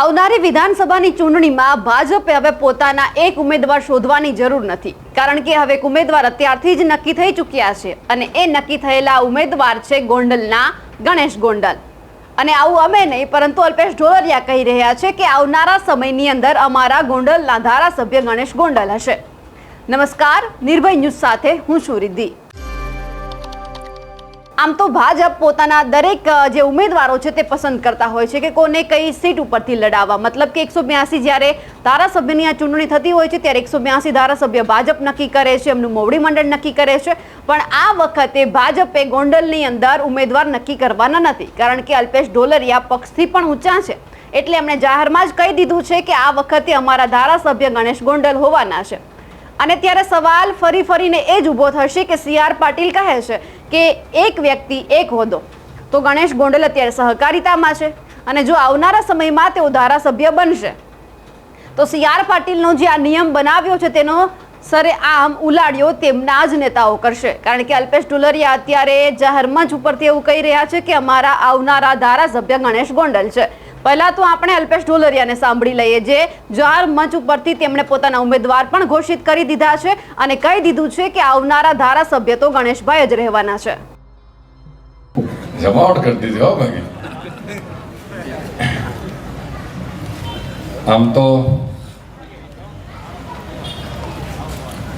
આવનારી વિધાનસભાની ચૂંટણીમાં ભાજપે હવે પોતાના એક ઉમેદવાર શોધવાની જરૂર નથી. કારણ કે હવે ઉમેદવાર અત્યારથી જ નક્કી થઈ ચૂક્યા છે અને એ નક્કી થયેલા ઉમેદવાર છે ગોંડલના ગણેશ ગોંડલ. અને આવું અમે નહીં, પરંતુ અલ્પેશ ઢોલરિયા કહી રહ્યા છે કે આવનારા સમયની અંદર અમારા ગોંડલના ધારાસભ્ય ગણેશ ગોંડલ હશે. નમસ્કાર, નિર્ભય ન્યૂઝ સાથે હું છું રિદ્ધિ. આમ તો ભાજપ પોતાના દરેક જે ઉમેદવારો છે તે પસંદ કરતા હોય છે કે કોને કઈ સીટ ઉપરથી લડાવવા. મતલબ કે એકસો બ્યાસી જ્યારે ધારાસભ્યની આ ચૂંટણી થતી હોય છે, ત્યારે એકસો બ્યાસી ધારાસભ્ય ભાજપ નક્કી કરે છે, એમનું મોવડી મંડળ નક્કી કરે છે. પણ આ વખતે ભાજપે ગોંડલની અંદર ઉમેદવાર નક્કી કરવાના નથી. કારણ કે અલ્પેશ ઢોલરિયા પક્ષથી પણ ઊંચા છે. એટલે એમણે જાહેરમાં જ કહી દીધું છે કે આ વખતે અમારા ધારાસભ્ય ગણેશ ગોંડલ હોવાના છે. અને ત્યારે સવાલ ફરી ફરીને એ જ ઊભો થશે કે સી આર પાટીલ કહે છે કે એક વ્યક્તિ, એક હોદ્દો. તો ગણેશ ગોંડલ અત્યારે સહકારિતામાં છે અને જો આવનારા સમયમાં તેઓ ધારાસભ્ય બનશે, તો સી આર પાટીલનો જે આ નિયમ બનાવ્યો છે તેનો સરે આમ ઉલાડ્યો તેમના જ નેતાઓ કરશે. કારણ કે અલ્પેશ ડુલરિયા અત્યારે જાહેર મંચ ઉપરથી એવું કહી રહ્યા છે કે અમારા આવનારા ધારાસભ્ય ગણેશ ગોંડલ છે. પહેલા તો આપણે અલ્પેશ ઢોલરિયાને સાંભળી લઈએ જે જાહેર મંચ ઉપરથી તેમણે પોતાના ઉમેદવાર પણ ઘોષિત કરી દીધા છે અને કહી દીધું છે કે આવનારા ધારાસભ્ય તો ગણેશભાઈ જ રહેવાના છે. જમાવટ કરી દીધી હો આમ તો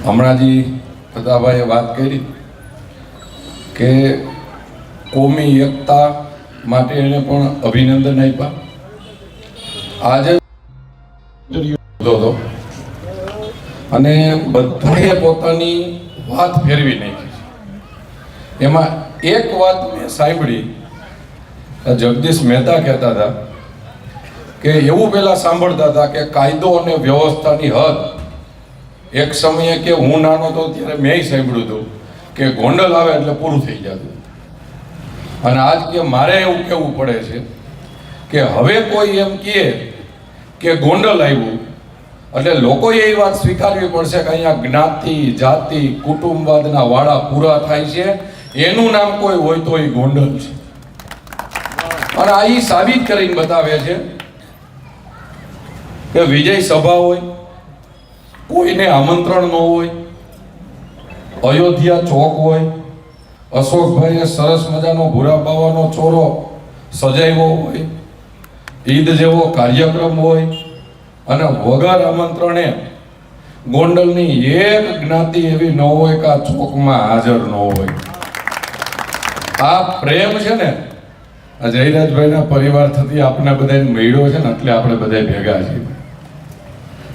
હમણાં પ્રતાભાઈએ વાત કરી કે કોમી એકતા માટે એને પણ અભિનંદન આપ્યા. આજે અને બધાએ પોતાની વાત ફેરવી નાખી એમાં એક વાત મેં સાંભળી જગદીશ મહેતા કહેતા હતા કે એવું પહેલા સાંભળતા હતા કે કાયદો અને વ્યવસ્થાની હદ. એક સમયે કે હું નાનો હતો ત્યારે મેં સાંભળ્યું હતું કે ગોંડલ આવે એટલે પૂરું થઈ જતું. અને આજ કે મારે એવું કહેવું પડે છે કે હવે કોઈ એમ કહે કે ગોંડલ આવ્યું. એટલે લોકોએ એ વાત સ્વીકારવી પડશે કે અહીંયા જ્ઞાતિ, જાતિ, કુટુંબવાદના વાળા પૂરા થાય છે. એનું નામ કોઈ હોય તો એ ગોંડલ છે. અને આ એ સાબિત કરીને બતાવે છે કે વિજય સભા હોય, કોઈને આમંત્રણ ન હોય, અયોધ્યા ચોક હોય, અશોકભાઈએ સરસ મજાનો ભૂરા બાવાનો ચોરો સજાવ્યો હોય ઈદ જેવો કાર્યક્રમ હોય અને વગર આમંત્રણે ગોંડલની એક જ્ઞાતિ એવી ન હોય કે આ ચોકમાં હાજર ન હોય. આ પ્રેમ છે ને, આ જયરાજભાઈના પરિવાર થતી આપણે બધાને મળ્યો છે ને, એટલે આપણે બધા ભેગા છીએ.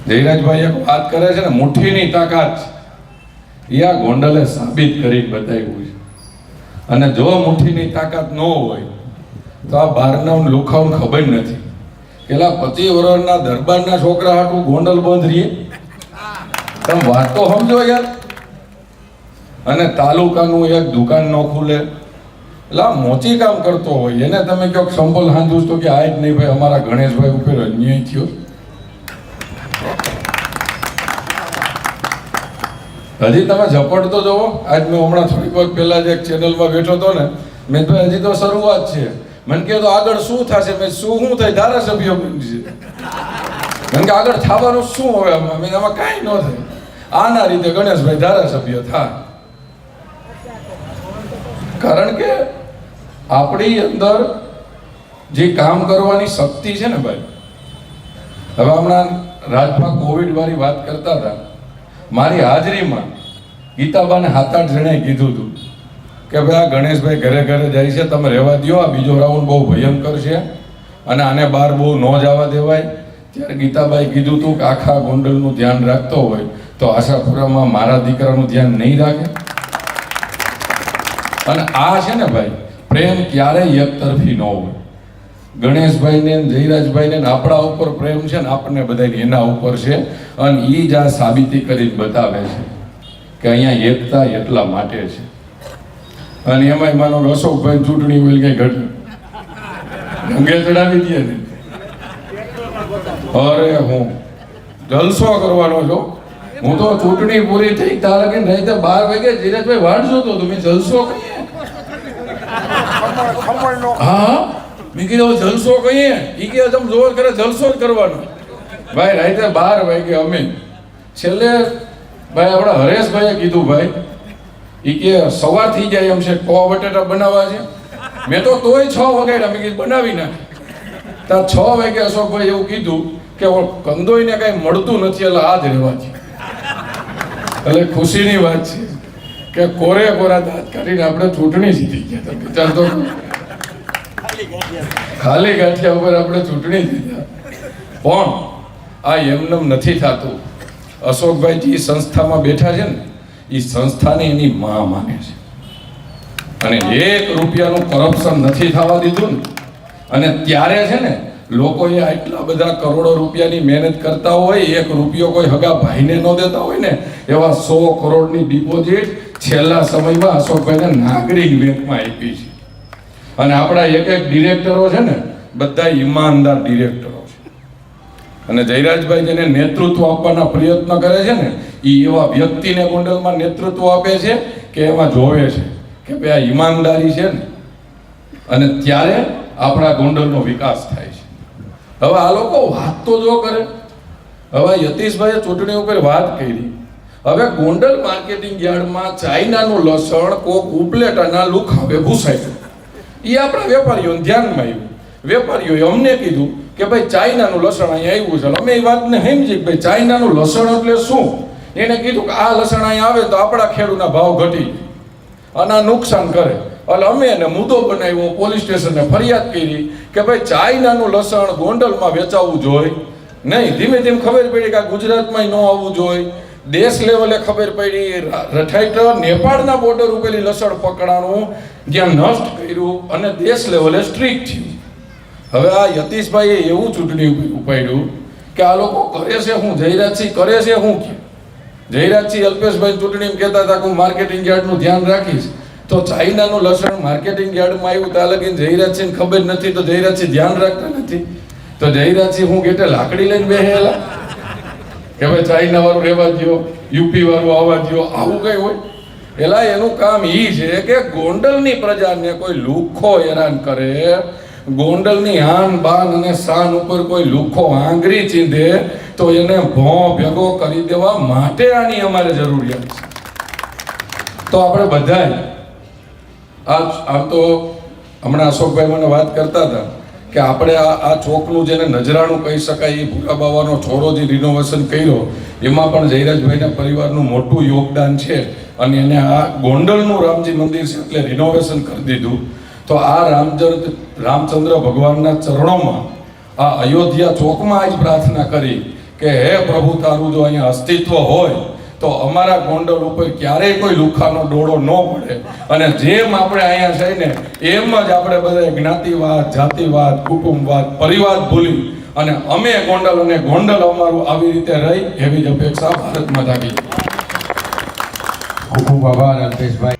જયરાજભાઈ એક વાત કરે છે ને, મુઠ્ઠીની તાકાત એ આ ગોંડલે સાબિત કરી બતાવ્યું છે. અને જો મુઠ્ઠીની તાકાત ન હોય, તો આ બહારના લુખાውን ખબર નથી. પેલા પતિ વર્ષના દરબારના છોકરા હાટું ગોંડલ બંધ રહીએ તમે વાત તો સમજો યાર. અને તાલુકાનું એક દુકાન ન ખુલે. એટલે આ મોચી કામ કરતો હોય. એને તમે કહો સંભલ હાંધું તો કે આ જ નહીં ભાઈ, અમારા ગણેશભાઈ ઉપર અન્યાય થયો. હજી તમે ઝપટ તો આજ મેં હમણાં થોડીક વખત પહેલા જ એક ચેનલમાં બેઠો હતો ને. મેં તો હજી તો શરૂઆત છે. મને કહે તો આગળ શું થશે? મેં શું શું થાય? ધારાસભ્ય બનશે મને કે આગળ થવાનું શું હોય આમાં? મેં આમાં કાંઈ ન થાય. આના રીતે ગણેશભાઈ ધારાસભ્ય થાય કારણ કે આપણી અંદર જે કામ કરવાની શક્તિ છે ને ભાઈ, હવે હમણાં રાજમાં કોવિડ વાળી વાત કરતા હતા. મારી હાજરીમાં ગીતાબાને સાત આઠ જણાએ કીધું હતું. કે ભાઈ આ ગણેશભાઈ ઘરે ઘરે જાય છે, તમે રહેવા દ્યો, આ બીજો રાઉન્ડ બહુ ભયંકર છે. અને આને બહાર બહુ ન જવા દેવાય. ત્યારે ગીતાબાઈ કીધું હતું કે આખા ગોંડલનું ધ્યાન રાખતો હોય, તો આશાપુરામાં મારા દીકરાનું ધ્યાન નહીં રાખે. અને આ છે ને ભાઈ, પ્રેમ ક્યારેય એકતરફી ન હોય. ગણેશભાઈને જયરાજભાઈને આપણા ઉપર પ્રેમ છે ને આપણને બધાને એના ઉપર છે. અને એ જ આ સાબિતી કરીને બતાવે છે કે અહીંયા એકતા એટલા માટે છે. અને એમાંય માનો અશોકભાઈ ચૂંટણી હોય કઈ ઘટ. રંગે ચડાવી દે ને અરે હું જલસો કરવાનો છો. હું તો ચૂંટણી પૂરી થઈ તારે કે નહીં બાર વાગે ધીરજભાઈ વાટ તો મેં જલસો કહીએ. હા, મેં કીધું જલસો કહીએ. એ કે તમે જોર કરે જલસો જ કરવાનો. ભાઈ રાતે બાર વાગે અમે, છેલ્લે ભાઈ આપણા હરેશભાઈએ કીધું ભાઈ એ કે સવાર થઈ જાય એમ છે કોવા બટેટા બનાવવા છે. મેં તો તોય છ વગાડ્યા, મેં કીધું, બનાવી નાખ. ત્યાં છ વાગે અશોકભાઈ એવું કીધું કે કંદોઈને કાંઈ મળતું નથી, એટલે આ જ રહેવા છે. એટલે ખુશીની વાત છે કે કોરે કોરા દાંત કાઢીને આપણે ચૂંટણી જીતી ગયા તો ખાલી ગાંઠિયા ઉપર આપણે ચૂંટણી જીત્યા. પણ આ એમનેમ નથી થતું. અશોકભાઈ જે સંસ્થામાં બેઠા છે ને એ સંસ્થાને એની માં માને છે. અને એક રૂપિયાનું કરપ્શન નથી થવા દીધું ને, અને ત્યારે છે ને, લોકોએ આટલા બધા કરોડો રૂપિયાની મહેનત કરતા હોય, એક રૂપિયો કોઈ હગા ભાઈને ન દેતા હોય ને, એવા સો કરોડની ડિપોઝિટ છેલ્લા સમયમાં અશોકભાઈને નાગરિક બેંકમાં આપી છે. અને આપણા એક એક ડિરેક્ટરો છે ને, બધા ઈમાનદાર ડિરેક્ટરો અને જયરાજભાઈ જેને નેતૃત્વ આપવાના પ્રયત્ન કરે છે ને એ એવા વ્યક્તિને ગોંડલમાં નેતૃત્વ આપે છે કે એમાં જોવે છે કે ભાઈ આ ઈમાનદારી છે ને. અને ત્યારે આપણા ગોંડલનો વિકાસ થાય છે. હવે આ લોકો વાત તો જો કરે. હવે યતીશભાઈએ ચૂંટણી ઉપર વાત કરી. હવે ગોંડલ માર્કેટિંગ યાર્ડમાં ચાઇનાનું લસણ, કોક ઉપલેટાના લુખાવે ભૂસાયું એ આપણા વેપારીઓને ધ્યાનમાં આવ્યું. વેપારીઓએ અમને કીધું કે ભાઈ ચાઇનાનું લસણ અહીંયા આવ્યું છે. અમે એ વાતને સમજી કે ભાઈ ચાઇનાનું લસણ એટલે શું? એને કીધું કે આ લસણ અહીંયા આવે તો આપણા ખેડૂતના ભાવ ઘટી અને આ નુકસાન કરે. એટલે અમે એને મુદ્દો બનાવ્યો, પોલીસ સ્ટેશને ફરિયાદ કરી કે ભાઈ ચાઇનાનું લસણ ગોંડલમાં વેચાવવું જોઈએ નહીં, ધીમે ધીમે ખબર પડી કે આ ગુજરાતમાં ન આવવું જોઈએ દેશ લેવલે ખબર પડી રઠાઈટર નેપાળના બોર્ડર ઉપરની લસણ પકડાણું, જ્યાં નષ્ટ કર્યું અને દેશ લેવલે સ્ટ્રીક થયું. હવે આ યતીશભાઈએ એવું ચૂંટણી ઉપાડ્યું કે આ લોકો કરે છે હું જયરાજસિંહ કરે છે હું કે? જયરાજસિંહ અલ્પેશભાઈ ચૂંટણી કહેતા હતા હું માર્કેટિંગ યાર્ડનું ધ્યાન રાખીશ. તો ચાઇનાનું લસણ માર્કેટિંગ યાર્ડમાં આવ્યું ત્યાં લગીને જયરાજસિંહ ખબર નથી, તો જયરાજસિંહ ધ્યાન રાખતા નથી. તો જયરાજસિંહ હું ગેટે લાકડી લઈને બેહેલા? કે ભાઈ ચાઇના વાળું રહેવા દો યુપી વાળું આવવા દો આવું કઈ હોય? પેલા એનું કામ એ છે કે ગોંડલની પ્રજાને કોઈ લુખો હેરાન કરે ગોંડલની આન બાન અને શાન ઉપર કોઈ લુખ્ખો આંગરી ચીંધે તો એને ભો ભેગો કરી દેવા માટે આની અમારે જરૂરિયાત છે. તો આપણે બધાય આ આમ તો હમણાં અશોકભાઈ મને વાત કરતા હતા કે આપણે આ આ ચોકનું જેને નજરાણું કહી શકાય, એ ભૂરા બાવાનો છોરો જે રિનોવેશન કર્યો, એમાં પણ જયરાજભાઈના પરિવારનું મોટું યોગદાન છે અને એને આ ગોંડલનું રામજી મંદિર છે એટલે રિનોવેશન કરી દીધું. તો આ રામચંદ્ર રામચંદ્ર ભગવાનના ચરણોમાં આ અયોધ્યા ચોકમાં જ પ્રાર્થના કરી કે હે પ્રભુ, તારું જો અહીંયા અસ્તિત્વ હોય, તો અમારા ગોંડલ ઉપર ક્યારેય કોઈ લુખાનો ડોળો ન પડે. અને જેમ આપણે અહીંયા છે ને એમ જ આપણે બધા જ્ઞાતિવાદ, જાતિવાદ, કુટુંબવાદ પરિવાર ભૂલી અને અમે ગોંડલ અને ગોંડલ અમારું આવી રીતે રહી એવી જ અપેક્ષા ભારતમાં માતાની ખૂબ અલ્પેશભાઈ.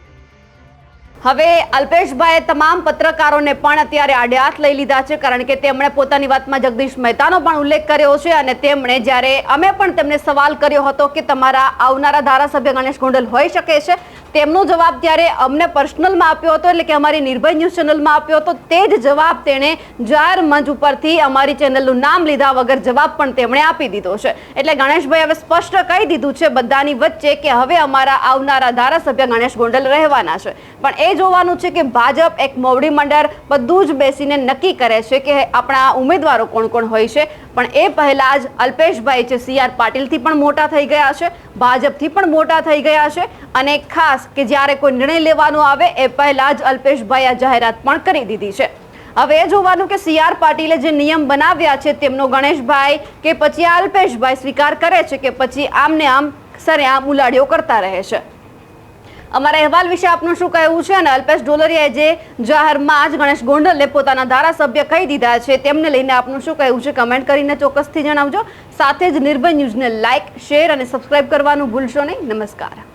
હવે અલ્પેશભાઈએ તમામ પત્રકારોને પણ અત્યારે આડે લઈ લીધા છે, કારણ કે તેમણે પોતાની વાતમાં જગદીશ મહેતાનો પણ ઉલ્લેખ કર્યો છે અને તેમણે જ્યારે અમે પણ તેમને સવાલ કર્યો હતો કે તમારા આવનારા ધારાસભ્ય ગણેશ ગોંડલ હોઈ શકે છે તેમનો જવાબ ત્યારે અમને પર્સનલમાં આપ્યો હતો, એટલે કે અમારી નિર્ભય ન્યૂઝ ચેનલમાં આપ્યો હતો, તે જ જવાબ તેણે જાહેર મંચ ઉપરથી અમારી ચેનલનું નામ લીધા વગર જવાબ પણ તેમણે આપી દીધો છે. એટલે ગણેશભાઈ હવે સ્પષ્ટ કહી દીધું છે બધાની વચ્ચે કે હવે અમારા આવનારા ધારાસભ્ય ગણેશ ગોંડલ રહેવાના છે. પણ એ જોવાનું છે કે ભાજપ એક મોવડી મંડળ બધું જ બેસીને નક્કી કરે છે કે આપણા ઉમેદવારો કોણ કોણ હોય છે. પણ એ પહેલાં જ અલ્પેશભાઈ છે, સી આર પાટીલથી પણ મોટા થઈ ગયા છે, ભાજપથી પણ મોટા થઈ ગયા છે અને ખાસ કે જ્યારે કોઈ નિર્ણય લેવાનો આવે, એ પહેલા જ અલ્પેશભાઈ આ જાહેરાત પણ કરી દીધી છે. હવે એ જોવાનું કે સી આર પાટીલે જે નિયમ બનાવ્યા છે, તેમનો ગણેશભાઈ કે પછી અલ્પેશભાઈ સ્વીકાર કરે છે કે પછી આમને આમ સરેઆમ ઉલાડીઓ કરતા રહે છે. અમારા અહેવાલ વિશે આપનું શું કહેવું છે? અને અલ્પેશ ડોલરિયાએ જે જાહેરમાં જ ગણેશ ગોંડલને પોતાના ધારાસભ્ય કહી દીધા છે, તેમને લઈને આપનું શું કહેવું છે? કમેન્ટ કરીને ચોક્કસથી જણાવજો. સાથે જ નિર્ભય ન્યૂઝને લાઇક શેર અને સબસ્ક્રાઇબ કરવાનું ભૂલશો નહીં. નમસ્કાર.